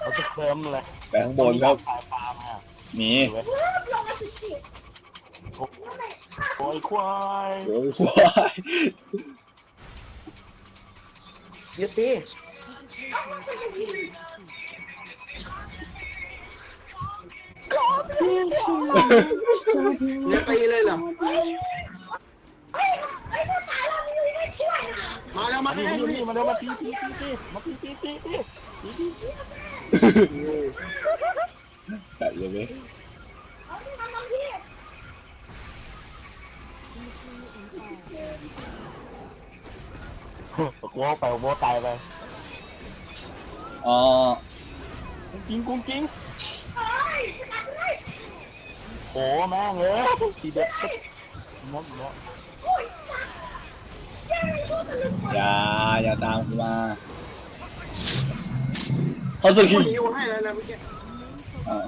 เราจะเติมเลยไปข้างบนครับ สายฟาร์มฮะหนีเว้ยโอ้ยควายโอ้ยควายยึดตีเนื้อตีเลยเหรอ มาแล้วมามาแล้วที่นี่มาเร็วมาตีตีตีตีมาตีตีตีตีตีตีตัดเลยไหมกูเอาไปโบตายไปอ๋อกุ้งกิ้งกุ้งกิ้งโอ้แม่งเลยทีเด็ดมดมด อย่าอย่าตามกูมาเขาสกิกูลยิวให้แล้วนะเมื่อกี้อ่า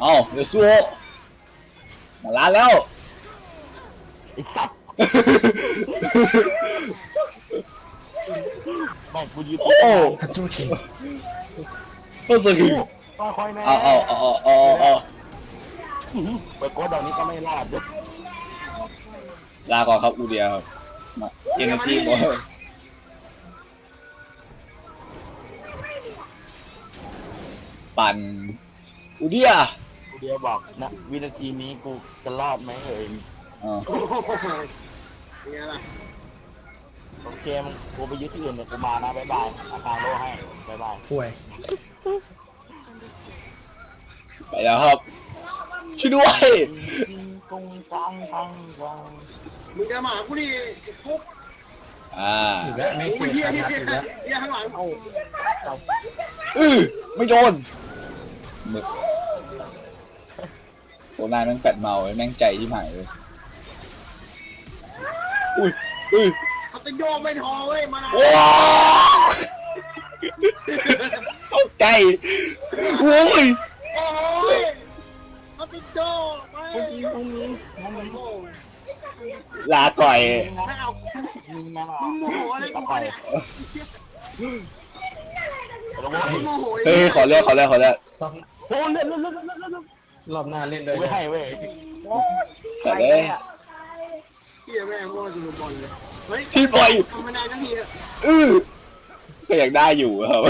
เอาเดี๋ยวสู้มาล้านแล้วไอ้สัตว์แม่งกูยืนโอ้โหจูเข็งเขาสกิลค่อยๆแม่เอาเอาเอาเอาเอาเอาไปโกดดอกนี้ก็ไม่รอดด้วย ลาก่อนครับอูเดียครับมาเอเนจีบอลปั่นอูเดียเดียวบอกนะวินาทีนี้กูจะรอดไหมเอ่ยอ่าโอ้โหเป็นไงล่ะโอเคมึงกูไปยึดที่อื่นเดี๋ยวกูมานะบ๊ายบายอาคารโลให้บ๊ายบายป่วย ไปแล้วครับช่วยด้วย กงจังทังวังมึงจะมาหากูดิฟุกอ่าอีกแล้วไม่โอ้เกี่ยยวเฮียกับเฮีอียกแล้วเฮียข้างหลังเอาเอ้าอือไม่โดนมึกโซนายแม่งแฟดเมาไอ้แม่งใจที่หายเลยอุ้ยอุ้ยเขาจะโยกไม่ทอเว้ยมาโอ้เข้าใจโอ้ย ลาก่อยไม่เอามึงมาหรอมึงโมโหอะไรกูวะเนี่ยมึงโมโหเฮ้ยขอเลือกขอเลือกขอเลือกโอ้เล่นเล่นเล่นเล่นเล่นรอบหน้าเล่นด้วยไม่ให้เว้ยสัตว์เลยเฮียแม่งโง่จุดบอลเลยเฮ้ยพี่ปล่อยทำไม่ได้ทั้งทีอะอือก็อยากได้อยู่ครับ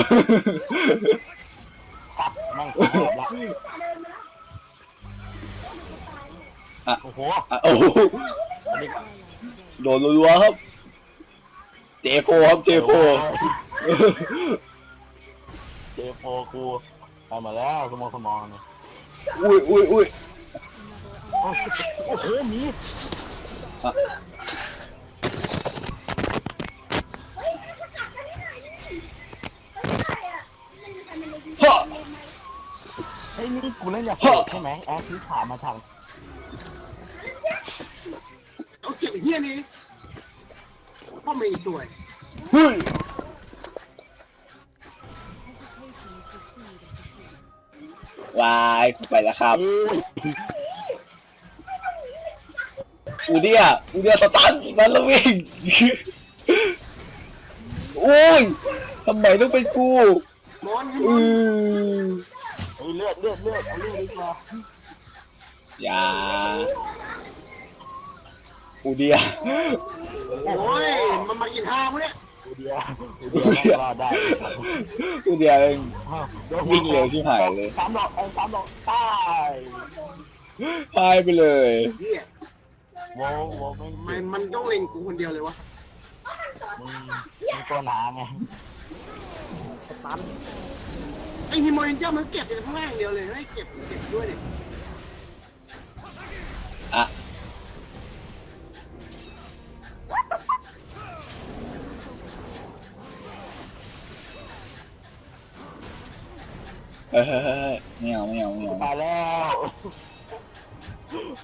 ตัดแม่งขาดละโอ้โหอะโอ้โห โดนรัวๆครับ เจโฟครับ เจโฟเจโฟกูไปมาแล้วสมองสมองเนี่ยอุ้ยอุ้ยอุ้ยโอ้โหมีอะฮะไอ้นี่กูเล่นอยากโดดใช่ไหมแอร์ที่ขามาทาง เอาเก็บเฮียนี่ก็ไม่สวยเฮ้ยวายไปแล้วครับโอ้ยอูเดียอูเดียสตันมันแล้ววิ่ง โอ้ยทำไมต้องเป็นกูมอนอือเฮ้ยเลือดเลือดเลือดเอาเลือดดีกว่าอย่า อูเดียโอ้ยมันมากินทางวะเนี่ยกูเดียวกูเดียวรอดได้อูเดียเองวิ่งเร็วชิบหายเลยสามดอกเออสามดอกตายพายไปเลยเฮียโวโวไม่ทำไมมันต้องเล็งกูคนเดียวเลยวะมึงมึงตัวหนาไงตันไอฮิโมเรนเจอร์มันเก็บอยู่ข้างล่างเดียวเลยไม่เก็บเก็บด้วยเนี่ยอะ เฮ้ยเฮ้ยเฮ้ยไม่เอาไม่เอาไม่เอาตายแล้ว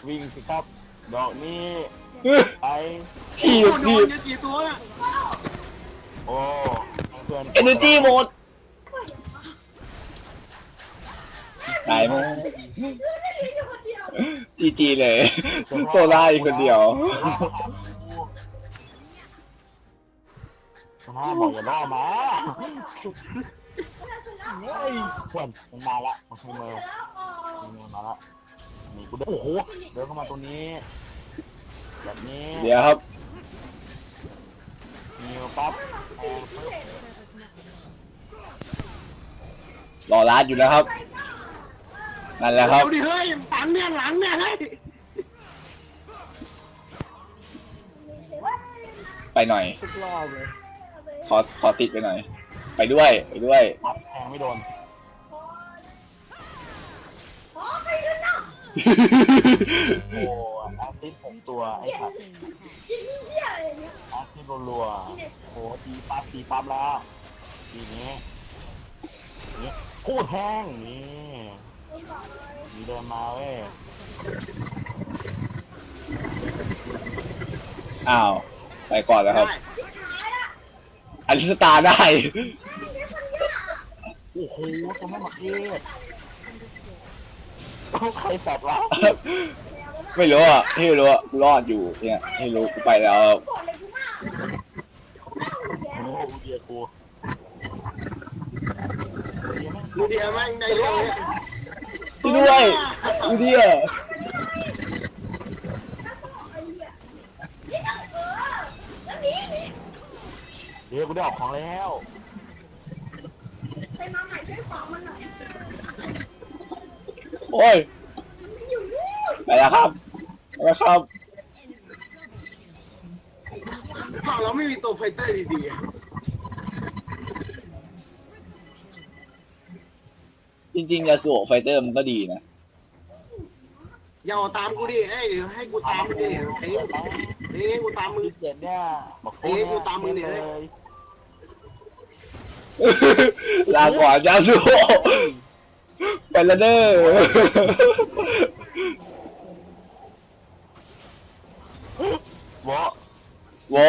วิ่งสิครับ ดอกนี้เฮ้ยไปขี่โอ้โดขี่นเยอะกี่ตัวอะโอ้เพื่อนเอเนจีหมดตายมั้งจีจีเลยโซล่าอีกคนเดียวมันห้ามบอกอย่าล่อมา เฮ้ยเพื่อนมันมาละมันขึ้นมามันมาละนี่กูเดินโอ้โหเดินเข้ามาตรงนี้ แบบนี้เดี๋ยวครับมีปั๊บแทงปึ๊บรอร้านอยู่แล้วครับนั่นแหละครับ เอาดิเฮ้ยฝังเนี่ยหลังเนี่ยเฮ้ยไปหน่อย ทุกรอบเลยขอขอติดไปหน่อย ไปด้วยไปด้วยปัดแทงไม่โดนโอ้แอสซิสหกตัวไอ้สัตว์แอสซิสรัวๆโอ้ตีปั๊บตีปั๊บแล้วทีนี้นี่โคตรแห้งนี่มีเดินมาเว้ยอ้าว ไปก่อนแล้วครับ อันสตาร์ได้ โอ้โหตัวไม่มาเทศใครแฟดวะไม่รู้อะที่รู้อะกูรอดอยู่เนี่ยที่รู้กูไปแล้วโอ้โหเดียกูดูเดียแม่งได้เยอะเลยช่ด้วยกูเดียเดี๋ยวกูได้ออกของแล้ว โอ้ยไปแล้วครับไปแล้วครับฝั่งเราไม่มีตัวไฟเตอร์ดีๆอะจริงๆยาสูบไฟเตอร์มันก็ดีนะ อย่าเอาตามกูดิเอ้ยให้กูตามมึงดิเอ้ยเอ้ยกูตามมึง เจ็ดเนี่ยบอกเอ้ยกูตามมึงเนี่ย เลยลาก่อนยาสูบไปแล้วเด้อวะโว้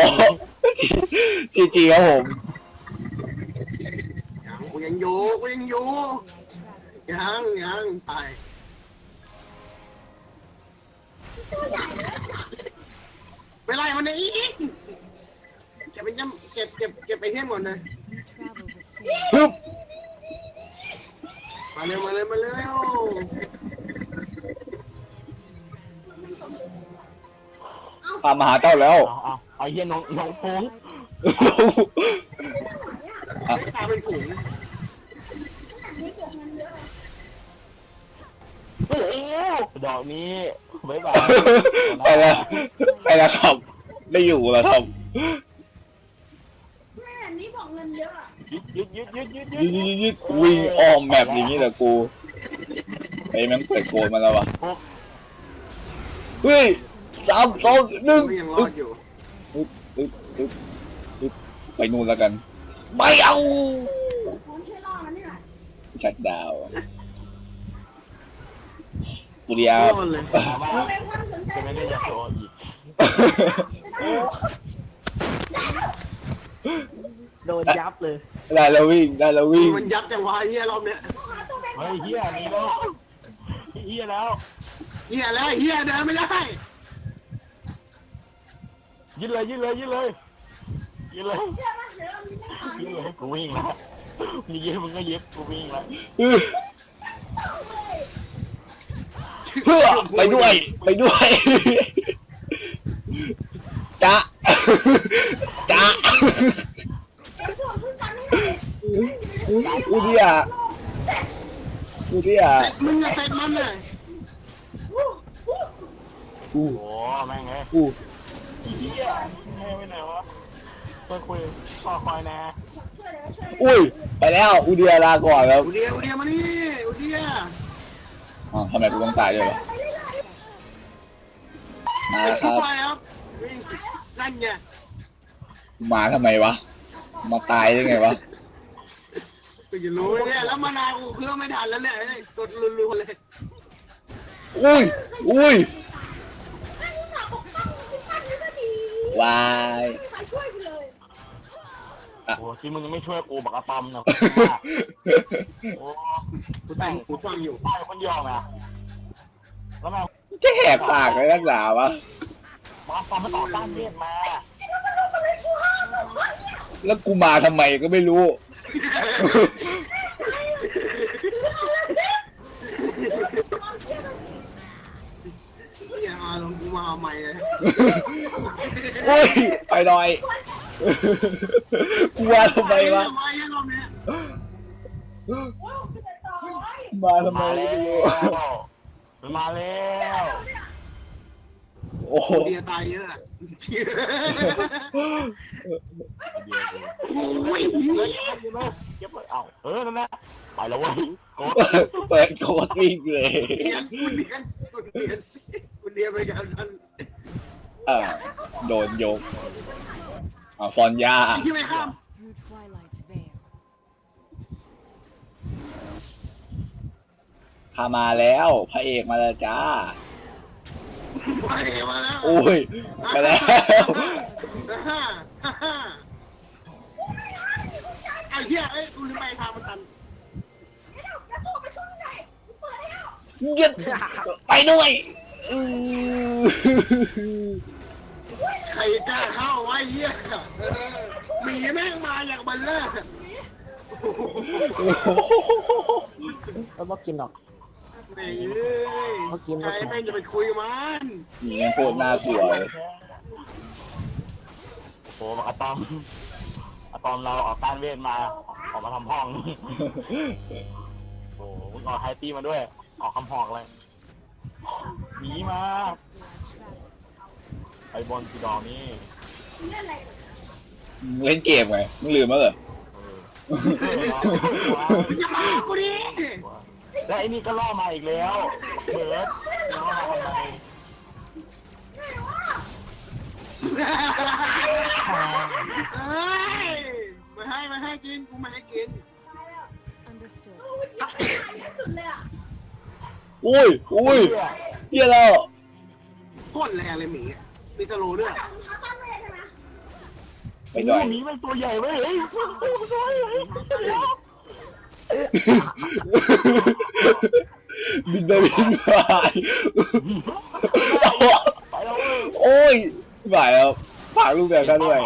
จริงๆครับผมยังกูยังอยู่กูยังอยู่ยังยังไปไปไล่มันเลยอีกเก็บไปย่ำเก็บเก็บเก็บไปเที่ยงหมดเลย ฮึบมาเร็วมาเร็วมาเร็วพามาหาเจ้าแล้ว เอาเอาเอาเฮียน้องน้องฟงไม่ตามเป็นฝูงเฮ้ยดอกนี้บ๊ายบายไปแล้วไปแล้วครับไม่อยู่แล้วครับ แม่นี่บอกเงินเยอะอะยึดยึดยึดยึดยึดยึยิดยิดยิดวิ่งอ้อมแบบอย่างนี้แหละกูไอ้แม่งเปิดโกนมาแล้ววะพวกเฮ้ยสามสองหนึ่งกูยังรอดอยู่อึ๊บอึ๊บอึ๊บอึ๊บไปนู่นแล้วกัน ไม่เอาผมช่วยล่อมันนี่แหละชัดดาวน์กูเดียวโดนเลยถามว่าเอาไปความสนใจจะไม่ได้ยาโซอีกโดนยับเลย ได้แล้ววิ่งได้แล้ววิ่งมันยับจังวะไอ้เฮียรอบเนี้ยเฮ้ยเฮียหนี่แล้วเฮียแล้วเฮียแล้วเฮียเดินไม่ได้ยึดเลยยึดเลยยึดเลยยึดเลยเชื่อว่าเดี๋ยวเรามีแน่นอนยึดเลยกูวิ่งแล้วมีเย็บมึงก็เย็บกูวิ่งแล้วอื้อเพื่อไปด้วย ไปด้วยจ๊ะจ๊ะ เดี๋ยวส่งขึ้นกันให้ หน่อยอูเดียอูเดียมึงจะเตะมันเลยวู้วู้อูโอ้แม่งไงอูเฮียแม่ไปไหนวะไปคุยขอคอยนะช่วยเดี๋ยวช่วยอุ้ยไปแล้วอูเดียลาก่อนแล้วอุเดียอุเดียมานี่อุเดียอ๋อทำไมกูต้องตายด้วยวะไปเรื่อยมาไปคทุกรับไปครับวิ่งนั่นไงมาทำไมวะ มาตายได้ไงวะ กูจะรู้เนี่ยแล้วมานาวกูเครื่องไม่ทันแล้วเนี่ยไอ้สดรัวๆเลยอุ้ย อุ้ยๆให้ผู้สาวปกป้องที่ปั้นนี่ก็ดีวายไม่มีใครช่วยกูเลยโอ้ที่มึงไม่ช่วยกูบักอะตอมเนาะโอ้กูแต่งกูฟังอยู่ตายคนเดียวนะแล้วแม่งจะแหกปากเลยนักหนาวะมาตอมมาต่อต้านเวทมาไอ้ลูกมันลูกมันเลยกูห้ามบอกว่าเนี่ยกแล้วกูมาทำไมก็ไม่รู้ อย่ามาลงกูมาเอาใหม่เลยโอ้ยไปหน่อยกูมาทำไมวะทำไมอะรอบเนี้ยว้าวเป็นต่อไว้มาทำไมมาไม่แล้วรู้มันมาแล้ว โอ้โหเดียตายเยอะอะเดียเดี๋ยวโอ้ยเดี๋ยวเก็บเลยเก็บเลยเอ้าเออนั่นแหละไปแล้วเว้ยโอ๊ตเปิดโคตรวิ่งเลยเดียคุณเดียนคุณเดียนคุณเดียนไปกันนั่นเออโดนยกเอาซอนยาที่ไม่ข้าม Through Twilight's veil. ข้ามาแล้ว พระเอกมาแล้วจ้า ไปมาแล้วโอ้ยไปแล้ว ฮ่าฮ่าฮ่าไอ้เหี้ยเอ้ยกูลืมไปทางมันตันเดี๋ยวจะสู้ไปช่วยไหนเปิดแล้วยึดไปด้วยอือใครกล้าเข้าวะไอ้เหี้ยเออหมีแม่งมาอย่างบัลเลอร์ แล้วบอกกินหรอก แม่งเอ้ยใครแม่งจะไปคุยกับมันหนีมันโคตรน่ากลัวเลยโอ้อะตอมอะตอมเราออกต้านเวทมา ออกมาทำห้อง โอ้มึงออกไฮตี้มาด้วย ออกคำหอกเลยหนีมาไปบนสีดอกนี่เล่นอะไรมึงเล่นเกมไงมึงลืมมั้งเหรอ เอออย่ามากูดิ แล้วไอ้นี่ก็ล่อมาอีกแล้วเบิร์ดล่อมาทำไมเอ้ยมาให้มาให้กินกูมาให้กิน Understood. สุดเลยอะอุ้ยอุ้ยเฮียแล้วโคตรแรงเลยหมีอะมีสโลว์ด้วยจับขาตั้งเลยใช่ไหมไปหน่อยหมีมันตัวใหญ่เว้ยเฮ้ยตัวใหญ่เดี๋ยว บินไปบินมาไปแล้วเว้ยโอ้ยไหวแล้วฝากลูกแบบกันด้วย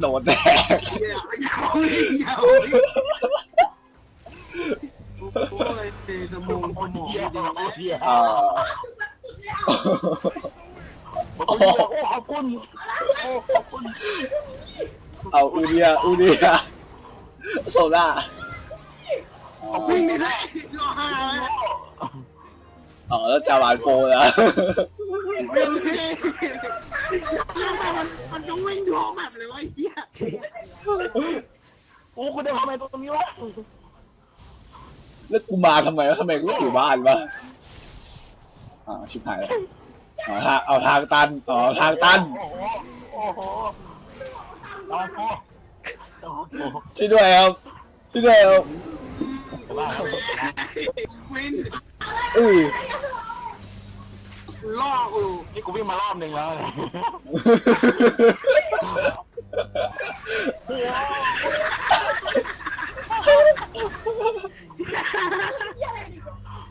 โดดแตกยาอย่าอย่าโอ้ยเตะสมองคนเหี้เดียวเหี้ยอ่าโอ้ขอบคุณโอ้ขอบคุณ เอาอูเดียอูเดียโซล่า วิ่งไม่ได้รอห้าเลยอ๋อแล้วจาวานโปรแล้ววิ่งไม่มันมันต้องวิ่งดูแบบเลยวะไอ้เหี้ยโอ้คุณเดินทำไมตรงนี้วะแล้วกูมาทำไมวะทำไมกูไม่อยู่บ้านวะอ่าชิบหายแล้วเอาทางเอาทางตันอ๋อทางตันโอ้โหโอ้โหตอนโอ้โอ้โหช่วยด้วยครับช่วยด้วยครับ จะบ้าครับวินอือล่อกูนี่กูวิ่งมารอบหนึ่งแล้วเนี่ย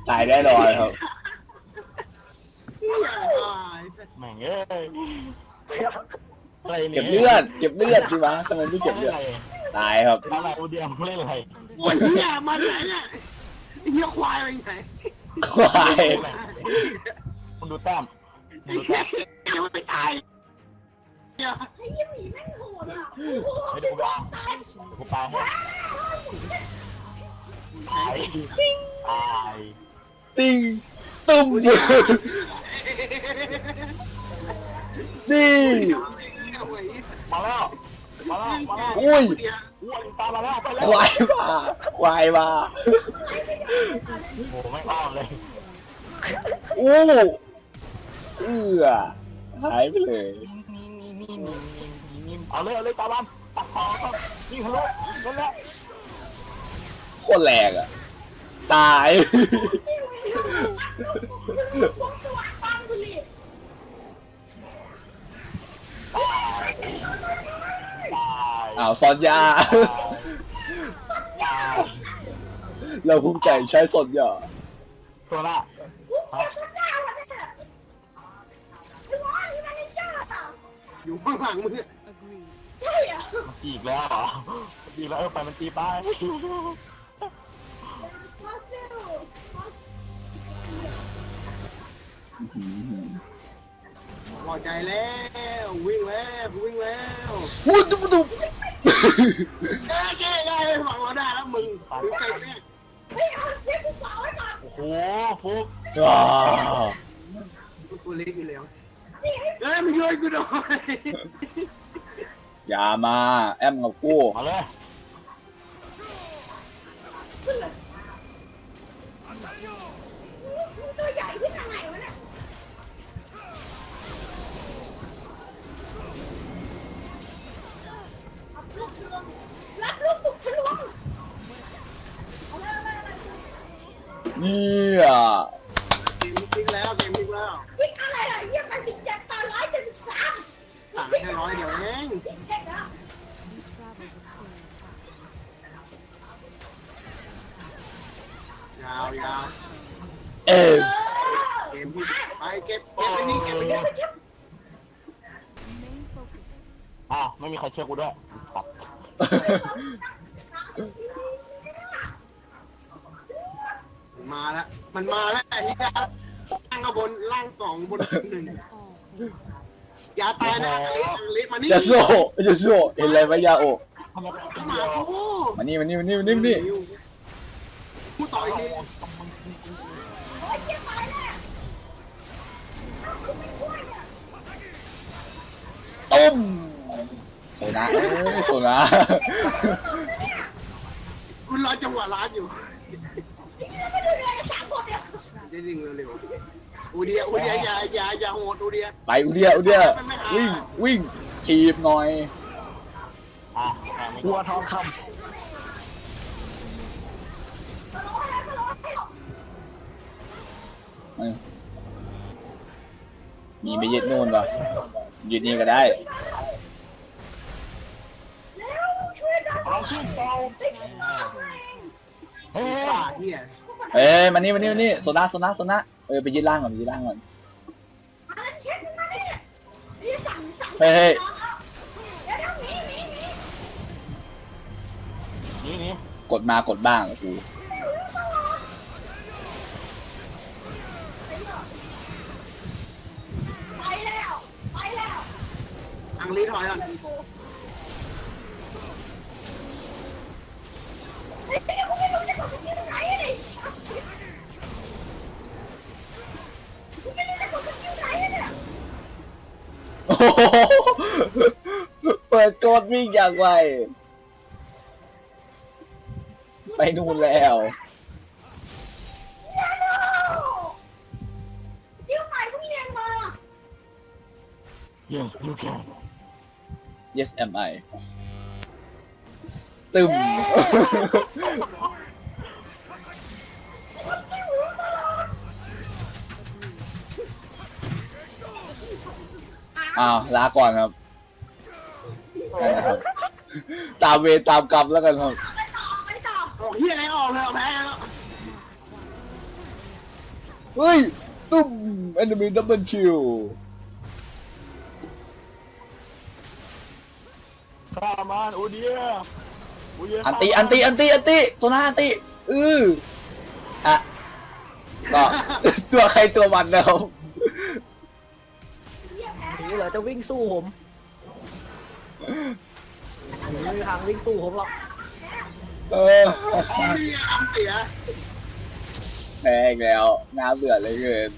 ตายแน่นอนครับเหี้ยตายแม่งเอ้ยอะไรเนี่ยเก็บเลือด เก็บเลือดใช่ไหมทำไมไม่เก็บเลือด ตายครับอะไรอูเดียมเล่นอะไรโอ้ยเหี้ยมันไหนเนี่ยไอ้เหี้ยควายไปไหนควายคุณดูแต้มไอ้เหี้ยเดี๋ยวมันไปตายเหี้ยไอ้ยี่หมีแม่งโหดอะไม่ได้กูไปเอากูไปให้ตายตายติ้งตุ้มนี่มาแล้วมาแล้วมาแล้ว อุ้ยวามมาแล้วไปแล้วายวายมาโอ้ไม่อ้อมเลยอู้เอือหายไปเลย เอาเลยเอาเลยตาบันตัดคอครับนี่ทะลุนั่นแหละโคตรแรงอะ ตาย อ้าวซอนยาตายเราภูมิใจใช้สอนยาตัวละชุดหน้าวะเนี่ยไอ้วะนี่มันไอ้เจ้าอะอยู่ข้างหลังมึง Agreed. ใช่เหรอมันตีอีกแล้วเหรอมันตีแล้วเออไปมันตีไปอื้อหือพอใจแล้ว วิ่งแล้ว วิ่งแล้ว วู้ตุ๊บตุ๊ บแก้แก้ได้ฝังเราได้แล้วมึงมึงใครแก้เฮ้ยเอาเรียกกูเปล่าไว้ก่อนโอ้โหฟุกอ่าตัวเล็กอยู่แล้วเอ้ยมึงช่วยกูหน่อยอย่ามา แอมกับกูมาเลย เอ็มเกมพลิกไปเก็บเก็บไปนี่เก็บไปนี่อ้าวไม่มีใครเชื่อกูด้วยสัตว์มาแล้วมันมาแล้วไอ้เหี้ยล่างก็บนล่างสองบนหนึ่งอย่าตายนะลิสลิสมานี่จะโซ่จะโซเห็นอะไรไหมยาโอทำไมกูมาเดียวกูมานี่มานี่มานี่มานี่มานี่กูต่อยที ตุ้มโซนะเอ้ยโซนะคุณรอจังหวะร้านอยู่นี่เราไม่ดูเลยสามคนเนี่ยจะดึงเร็วๆอูเดียอูเดียอย่าอย่าอย่าโหดอูเดียไปอุเดียอุเดียวิ่งวิ่งทีบหน่อยอะแม่งไม่วัวทองคเออมีไปยึดนู่นปะ ยึดนี่ก็ได้แล้วช่เอาขึ้นเตาเฮ้ยป่าเฮียเอ้ยมานี่มานี่มานี่โซนะโซนะโซนะเออไปยึดล่างก่อนไปยึดล่างก่อนเฮ้ยเฮ้ยนี่นี่กดมากดบ้างกู สกิลไหนเนี่ยโอ้โหเปิดโกดวิ่งอย่างไว ไปนู่นแล้วยาโน่ยิ้วใหม่เพิ่งเรียนมา yes you can yes am I ตึม อ้าวลาก่อนครับนั่นนะครับ ตามเวรตามกรรมแล้วกันครับไปต่อไปต่อออกเฮียอะไรออกเลยเอาแพ้แล้วเฮ้ย ตุ้ม enemy double kill ข้ามันอูเดียอูเดียอันตีอันตีอันตีอันตีโซนาอันตีอืออะก็ตัวใครตัวมันนะครับำนี่เหรอจะวิ่งสู้ผมไม่มีทางวิ่งสู้ผมหรอกเออเฮียทำเสียแพ้อีกแล้วน่าเบื่อเหลยเกิน